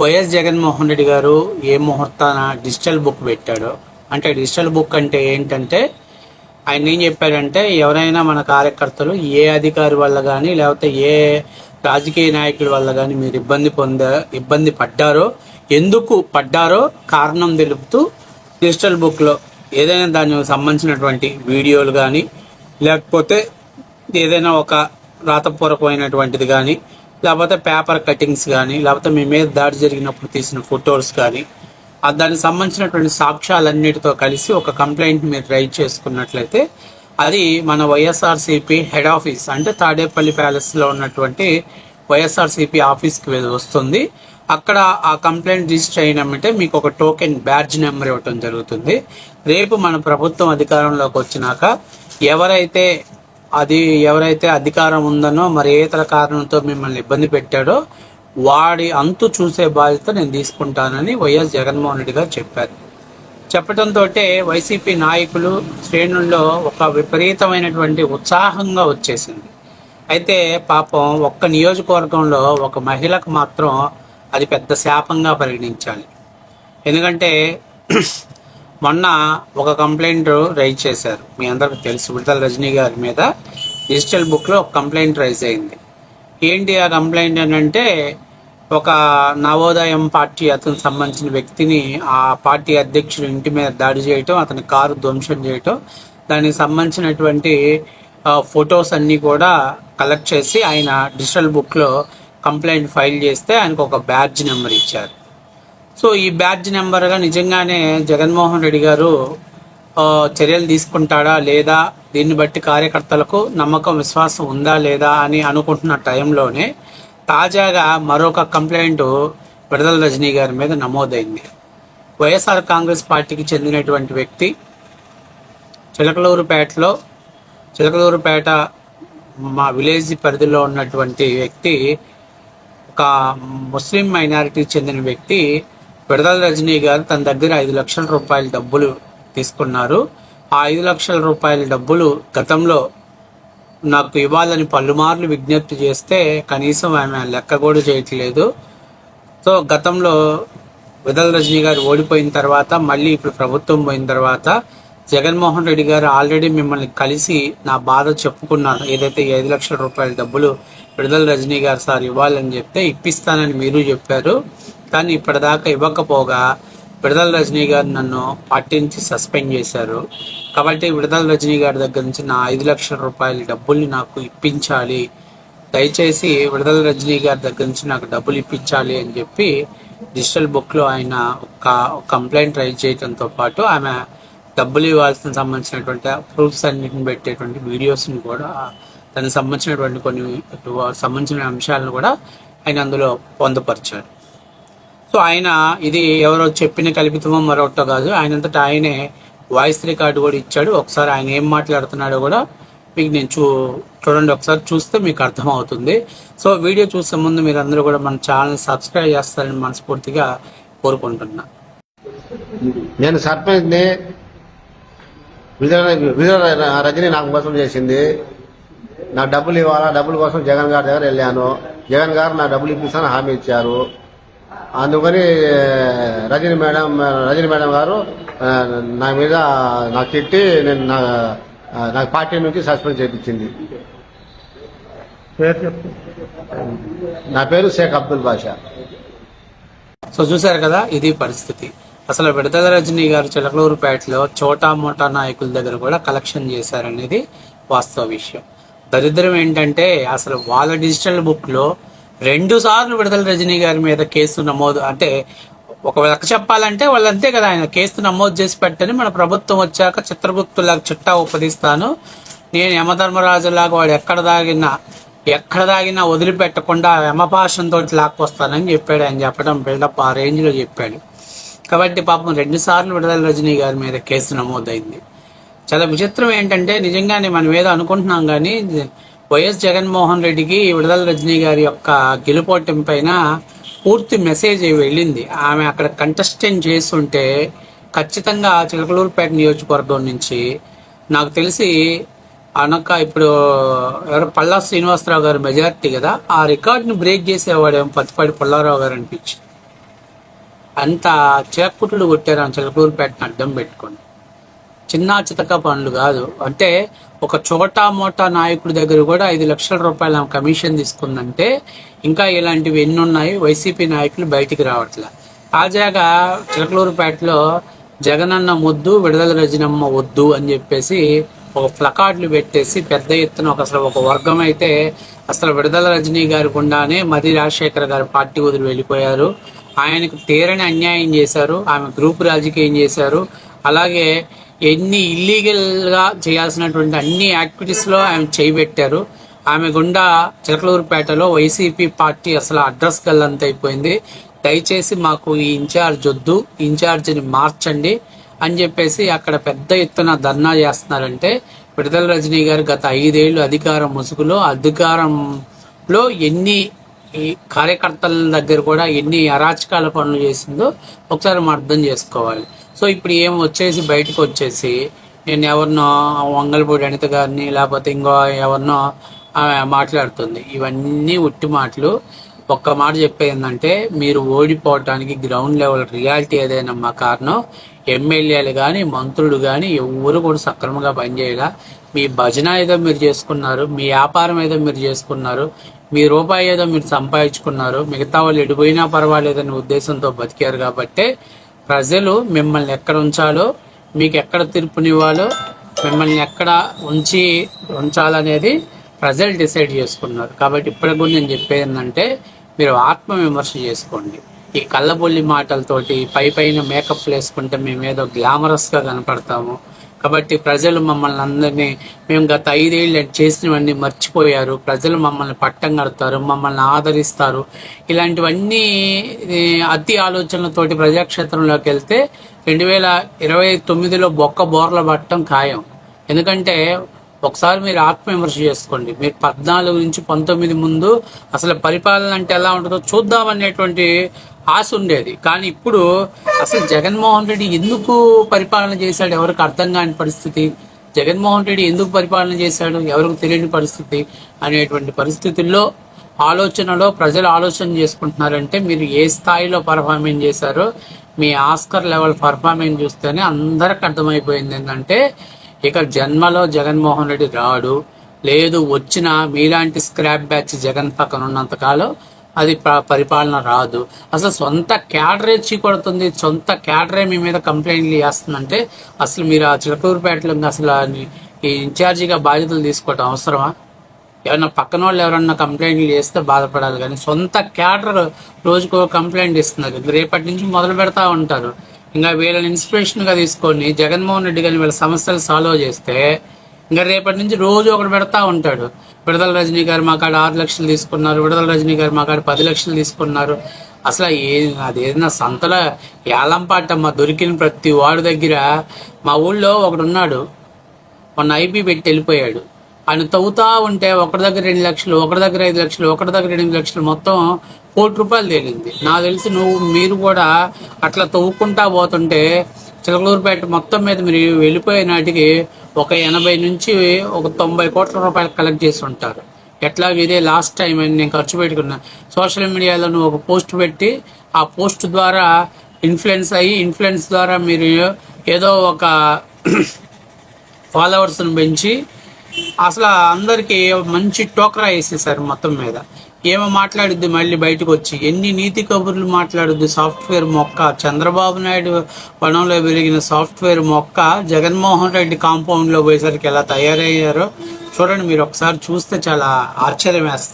YS Jaganmohan Reddy గారు ఏ ముహూర్తాన digital book పెట్టాడో అంటే డిజిటల్ బుక్ అంటే ఏంటంటే ఆయన ఏం చెప్పాడంటే ఎవరైనా మన కార్యకర్తలు ఏ అధికారి వల్ల కానీ లేకపోతే ఏ రాజకీయ నాయకుల వల్ల కానీ మీరు ఇబ్బంది పొంద ఇబ్బంది పడ్డారో ఎందుకు పడ్డారో కారణం తెలుపుతూ డిజిటల్ బుక్లో ఏదైనా దానికి సంబంధించినటువంటి వీడియోలు కానీ లేకపోతే ఏదైనా ఒక రాతపూర్వకమైనటువంటిది కానీ లేకపోతే పేపర్ కటింగ్స్ కానీ లేకపోతే మీ మీద దాడి జరిగినప్పుడు తీసిన ఫొటోస్ కానీ దానికి సంబంధించినటువంటి సాక్ష్యాలన్నిటితో కలిసి ఒక కంప్లైంట్ మీరు రైట్ చేసుకున్నట్లయితే అది మన వైఎస్ఆర్సీపీ హెడ్ ఆఫీస్ అంటే తాడేపల్లి ప్యాలెస్లో ఉన్నటువంటి వైఎస్ఆర్సీపీ ఆఫీస్కి వెళ్ళి వస్తుంది. అక్కడ ఆ కంప్లైంట్ రిజిస్టర్ అయినామంటే మీకు ఒక టోకెన్ బ్యాడ్జ్ నెంబర్ ఇవ్వటం జరుగుతుంది. రేపు మన ప్రభుత్వం అధికారంలోకి వచ్చినాక ఎవరైతే అది ఎవరైతే అధికారం ఉందనో మరి ఏ ఇతర కారణంతో మిమ్మల్ని ఇబ్బంది పెట్టాడో వాడి అంతు చూసే బాధ్యత నేను తీసుకుంటానని వైఎస్ జగన్మోహన్ రెడ్డి గారు చెప్పారు. చెప్పడంతో వైసీపీ నాయకులు శ్రేణుల్లో ఒక విపరీతమైనటువంటి ఉత్సాహంగా వచ్చేసింది. అయితే పాపం ఒక్క నియోజకవర్గంలో ఒక మహిళకు మాత్రం అది పెద్ద శాపంగా పరిగణించాలి. ఎందుకంటే మొన్న ఒక కంప్లైంట్ రైజ్ చేశారు. మీ అందరికి తెలుసు విడుదల రజనీ గారి మీద డిజిటల్ బుక్లో ఒక కంప్లైంట్ రైజ్ అయింది. ఏంటి ఆ కంప్లైంట్ అని అంటే ఒక నవోదయం పార్టీ అతనికి సంబంధించిన వ్యక్తిని ఆ పార్టీ అధ్యక్షుడు ఇంటి మీద దాడి చేయటం అతని కారు ధ్వంసం చేయటం దానికి సంబంధించినటువంటి ఫొటోస్ అన్నీ కూడా కలెక్ట్ చేసి ఆయన డిజిటల్ బుక్లో కంప్లైంట్ ఫైల్ చేస్తే ఆయనకు ఒక బ్యాడ్జ్ నెంబర్ ఇచ్చారు. సో ఈ బ్యాడ్జ్ నెంబర్గా నిజంగానే జగన్మోహన్ రెడ్డి గారు చర్యలు తీసుకుంటాడా లేదా? దీన్ని బట్టి కార్యకర్తలకు నమ్మకం విశ్వాసం ఉందా లేదా అని అనుకుంటున్న టైంలోనే తాజాగా మరొక కంప్లైంట్ విడదల రజనీ గారి మీద నమోదైంది. వైఎస్ఆర్ కాంగ్రెస్ పార్టీకి చెందినటువంటి వ్యక్తి చిలకలూరుపేటలో చిలకలూరుపేట మా విలేజ్ పరిధిలో ఉన్నటువంటి వ్యక్తి ఒక ముస్లిం మైనారిటీకి చెందిన వ్యక్తి విడదల రజనీ గారు తన దగ్గర ఐదు లక్షల రూపాయల డబ్బులు తీసుకున్నారు. ఆ ఐదు లక్షల రూపాయల డబ్బులు గతంలో నాకు ఇవ్వాలని పలుమార్లు విజ్ఞప్తి చేస్తే కనీసం ఆమె లెక్క కూడా చేయట్లేదు. సో గతంలో విదల రజనీ గారు ఓడిపోయిన తర్వాత మళ్ళీ ఇప్పుడు ప్రభుత్వం పోయిన తర్వాత జగన్మోహన్ రెడ్డి గారు ఆల్రెడీ మిమ్మల్ని కలిసి నా బాధ చెప్పుకున్నాను ఏదైతే ఐదు లక్షల రూపాయల డబ్బులు విడుదల రజనీ గారు సార్ ఇవ్వాలని చెప్తే ఇప్పిస్తానని మీరు చెప్పారు. కానీ ఇప్పటిదాకా ఇవ్వకపోగా విడుదల రజనీ గారు నన్ను పార్టీ నుంచి సస్పెండ్ చేశారు. కాబట్టి విడుదల రజనీ గారి దగ్గర నుంచి నా ఐదు లక్షల రూపాయల డబ్బుల్ని నాకు ఇప్పించాలి. దయచేసి విడుదల రజనీ గారి దగ్గర నుంచి నాకు డబ్బులు ఇప్పించాలి అని చెప్పి డిజిటల్ బుక్లో ఆయన ఒక కంప్లైంట్ రైజ్ చేయడంతో పాటు ఆమె డబ్బులు ఇవ్వాల్సిన సంబంధించినటువంటి ప్రూఫ్స్ అన్నిటిని పెట్టేటువంటి వీడియోస్ని కూడా దానికి సంబంధించినటువంటి కొన్ని సంబంధించిన అంశాలను కూడా ఆయన అందులో పొందుపరిచారు. సో ఆయన ఇది ఎవరో చెప్పిన కల్పితమో మరొకటో కాదు. ఆయనంతటా ఆయనే వాయిస్ రికార్డు కూడా ఇచ్చాడు. ఒకసారి ఆయన ఏం మాట్లాడుతున్నాడో కూడా మీకు నేను చూ చూడండి. ఒకసారి చూస్తే మీకు అర్థమవుతుంది. సో వీడియో చూసే ముందు మీరు అందరూ కూడా మన ఛానల్ సబ్స్క్రైబ్ చేస్తారని మనస్ఫూర్తిగా కోరుకుంటున్నా. నేను సర్పంచ్ని విజయ రజని నాకు మోసం చేసింది. నా డబ్బులు ఇవ్వాలా? డబ్బుల కోసం జగన్ గారి దగ్గర వెళ్ళాను. జగన్ గారు నా డబ్బులు ఇప్పిస్తాను హామీ ఇచ్చారు. అందుకని రజని మేడం రజని మేడం గారు నా మీద నాకు తిట్టి నేను నా నాకు పార్టీ నుంచి సస్పెండ్ చేయించింది నా పేరు షేక్ అబ్దుల్ బాషా. సో చూశారు కదా ఇది పరిస్థితి. అసలు విడతల రజనీ గారు చిలకలూరుపేటలో చోటా మోటా నాయకుల దగ్గర కూడా కలెక్షన్ చేశారనేది వాస్తవ విషయం. దరిద్రం ఏంటంటే అసలు వాళ్ళ డిజిటల్ బుక్లో రెండు సార్లు విడుదల రజనీ గారి మీద కేసు నమోదు అంటే ఒక లెక్క చెప్పాలంటే వాళ్ళు అంతే కదా ఆయన కేసు నమోదు చేసి పెట్టని మన ప్రభుత్వం వచ్చాక చిత్రగుప్తులాగా చిట్టా ఉపదిస్తాను. నేను యమధర్మరాజులాగా వాడు ఎక్కడ దాగినా ఎక్కడ దాగినా వదిలిపెట్టకుండా యమపాషంతో లాక్కొస్తానని చెప్పాడు. ఆయన చెప్పడం బిల్డప్ ఆ రేంజ్లో చెప్పాడు. కాబట్టి పాపం రెండు సార్లు విడుదల రజనీ గారి మీద కేసు నమోదైంది. చాలా విచిత్రం ఏంటంటే నిజంగానే మనం ఏదో అనుకుంటున్నాం కానీ వైఎస్ జగన్మోహన్ రెడ్డికి విడుదల రజనీ గారి యొక్క గెలుపోటం పైన పూర్తి మెసేజ్ వెళ్ళింది. ఆమె అక్కడ కంటెస్టెంట్ చేస్తుంటే ఖచ్చితంగా చిలకలూరుపేట నియోజకవర్గం నుంచి నాకు తెలిసి అనక ఇప్పుడు ఎవరు పల్లా శ్రీనివాసరావు గారు మెజారిటీ కదా ఆ రికార్డుని బ్రేక్ చేసేవాడేమో పత్తిపాటి పుల్లారావు గారు అనిపించి అంత చేకుట్లు కొట్టారు ఆమె చిలకూరుపేటను అడ్డం పెట్టుకొని. చిన్న చితక పనులు కాదు. అంటే ఒక చోటా మోటా నాయకుడి దగ్గర కూడా ఐదు లక్షల రూపాయల కమిషన్ తీసుకుందంటే ఇంకా ఇలాంటివి ఎన్ని ఉన్నాయి వైసీపీ నాయకులు బయటికి రావట్లే. తాజాగా చిలకలూరుపేటలో జగనన్న ముద్దు విడుదల రజనమ్మ వద్దు అని చెప్పేసి ఒక ప్లకార్డులు పెట్టేసి పెద్ద ఎత్తున ఒక అసలు ఒక వర్గం అయితే అసలు విడుదల రజనీ గారి గుండానే మర్రి రాజశేఖర్ గారు పార్టీ వదిలి వెళ్ళిపోయారు. ఆయనకు తీరని అన్యాయం చేశారు. ఆమె గ్రూప్ రాజకీయం చేశారు. అలాగే ఎన్ని ఇల్లీగల్గా చేయాల్సినటువంటి అన్ని యాక్టివిటీస్లో ఆమె చేయబెట్టారు. ఆమె గుండా చిలకలూరుపేటలో వైసీపీ పార్టీ అసలు అడ్రస్ గల్లంత అయిపోయింది. దయచేసి మాకు ఈ ఇన్ఛార్జ్ వద్దు ఇన్ఛార్జిని మార్చండి అని చెప్పేసి అక్కడ పెద్ద ఎత్తున ధర్నా చేస్తున్నారంటే విడుదల రజనీ గారు గత ఐదేళ్ళు అధికారం ముసుగులో అధికారంలో ఎన్ని కార్యకర్తల దగ్గర కూడా ఎన్ని అరాచకాల పనులు చేసిందో ఒకసారి మనం అర్థం చేసుకోవాలి. సో ఇప్పుడు ఏం వచ్చేసి బయటకు వచ్చేసి నేను ఎవరినో వంగలపూడి అనిత గారిని లేకపోతే ఇంకో ఎవరినో మాట్లాడుతుంది. ఇవన్నీ ఉట్టి మాటలు. ఒక్క మాట చెప్పేందంటే మీరు ఓడిపోవటానికి గ్రౌండ్ లెవెల్ రియాలిటీ ఏదైనా మా కారణం ఎమ్మెల్యేలు కానీ మంత్రులు కానీ ఎవరు కూడా సక్రమంగా పనిచేయలే మీ భజన ఏదో మీరు చేసుకున్నారు మీ వ్యాపారం ఏదో మీరు చేసుకున్నారు మీ రూపాయి ఏదో మీరు సంపాదించుకున్నారు మిగతా వాళ్ళు ఎడిపోయినా పర్వాలేదనే ఉద్దేశంతో బతికారు కాబట్టి ప్రజలు మిమ్మల్ని ఎక్కడ ఉంచాలో మీకు ఎక్కడ తీర్పునివ్వాలో మిమ్మల్ని ఎక్కడ ఉంచి ఉంచాలనేది ప్రజలు డిసైడ్ చేసుకున్నారు. కాబట్టి ఇప్పటికి కూడా నేను చెప్పేది ఏంటంటే మీరు ఆత్మ విమర్శ చేసుకోండి. ఈ కళ్ళబొల్లి మాటలతోటి పై పైన మేకప్ వేసుకుంటే మేమేదో గ్లామరస్గా కనపడతాము. కాబట్టి ప్రజలు మమ్మల్ని అందరినీ మేము గత ఐదేళ్ళు చేసినవన్నీ మర్చిపోయారు. ప్రజలు మమ్మల్ని పట్టం కడతారు మమ్మల్ని ఆదరిస్తారు. ఇలాంటివన్నీ అతి ఆలోచనలతోటి ప్రజాక్షేత్రంలోకి వెళ్తే రెండు వేల ఇరవై తొమ్మిదిలో బొక్క బోర్ల పట్టడం ఖాయం. ఎందుకంటే ఒకసారి మీరు ఆత్మవిమర్శ చేసుకోండి. మీరు పద్నాలుగు నుంచి పంతొమ్మిది ముందు అసలు పరిపాలన అంటే ఎలా ఉంటుందో చూద్దాం అనేటువంటి ఆశ ఉండేది. కానీ ఇప్పుడు అసలు జగన్మోహన్ రెడ్డి ఎందుకు పరిపాలన చేశాడు? ఎవరికి అర్థం కాని పరిస్థితి. జగన్మోహన్ రెడ్డి ఎందుకు పరిపాలన చేశాడు? ఎవరికి తెలియని పరిస్థితి అనేటువంటి పరిస్థితుల్లో ఆలోచనలో ప్రజలు ఆలోచన చేసుకుంటున్నారంటే మీరు ఏ స్థాయిలో పర్ఫార్మెన్స్ చేశారో మీ ఆస్కర్ లెవెల్ పర్ఫార్మెన్స్ చూస్తేనే అందరికి అర్థమైపోయింది ఏంటంటే ఇక జన్మలో జగన్మోహన్ రెడ్డి రాడు. లేదు వచ్చిన మీలాంటి స్క్రాప్ బ్యాచ్ జగన్ పక్కన ఉన్నంతకాలం అది ప- పరిపాలన రాదు. అసలు సొంత క్యాడరే చీకొడుతుంది. సొంత క్యాడరే మీ మీద కంప్లైంట్లు చేస్తుందంటే అసలు మీరు ఆ చిలకూరుపేటలో అసలు ఈ ఇన్ఛార్జిగా బాధ్యతలు తీసుకోవడం అవసరమా? ఏమన్నా పక్కన వాళ్ళు ఎవరన్నా కంప్లైంట్లు చేస్తే బాధపడాలి కానీ సొంత క్యాడర్ రోజుకో కంప్లైంట్ ఇస్తున్నారు. రేపటి నుంచి మొదలు పెడతా ఉంటారు. ఇంకా వీళ్ళని ఇన్స్పిరేషన్గా తీసుకొని జగన్మోహన్ రెడ్డి గారిని వీళ్ళ సమస్యలు సాల్వ్ చేస్తే ఇంకా రేపటి నుంచి రోజు ఒకటి పెడతా ఉంటాడు. విడదల రజనీ గారు మా కాడ ఆరు లక్షలు తీసుకున్నారు విడుదల రజనీ గారు మా కాడ పది లక్షలు తీసుకున్నారు. అసలు ఏ అది ఏదైనా సంతలో మా దొరికిన ప్రతి వాడి దగ్గర మా ఊళ్ళో ఒకడున్నాడు మొన్న ఐపీ పెట్టి వెళ్ళిపోయాడు. ఆయన తవ్వుతా ఉంటే ఒకటి దగ్గర రెండు లక్షలు ఒకటి దగ్గర ఐదు లక్షలు ఒకటి దగ్గర ఎనిమిది లక్షలు మొత్తం కోటి రూపాయలు తేలింది. నాకు తెలిసి నువ్వు మీరు కూడా అట్లా తవ్వుకుంటా పోతుంటే చిలకలూరుపేట మొత్తం మీద మీరు వెళ్ళిపోయే నాటికి ఒక ఎనభై నుంచి ఒక తొంభై కోట్ల రూపాయలు కలెక్ట్ చేసి ఉంటారు. ఎట్లా ఇదే లాస్ట్ టైం అని నేను ఖర్చు పెట్టుకున్నా. సోషల్ మీడియాలో నువ్వు ఒక పోస్ట్ పెట్టి ఆ పోస్ట్ ద్వారా ఇన్ఫ్లుయెన్స్ అయ్యి ఇన్ఫ్లుయెన్స్ ద్వారా మీరు ఏదో ఒక ఫాలోవర్స్ని పెంచి అసలు అందరికీ మంచి టోకరా వేసేసారు మొత్తం మీద. ఏమో మాట్లాడుద్ది మళ్ళీ బయటకు వచ్చి? ఎన్ని నీతి కబుర్లు మాట్లాడుద్ది సాఫ్ట్వేర్ మొక్క? చంద్రబాబు నాయుడు వనంలో పెరిగిన సాఫ్ట్వేర్ మొక్క జగన్మోహన్ రెడ్డి కాంపౌండ్లో పోయేసరికి ఎలా తయారయ్యారో చూడండి మీరు ఒకసారి చూస్తే చాలా ఆశ్చర్యం వేస్తుంది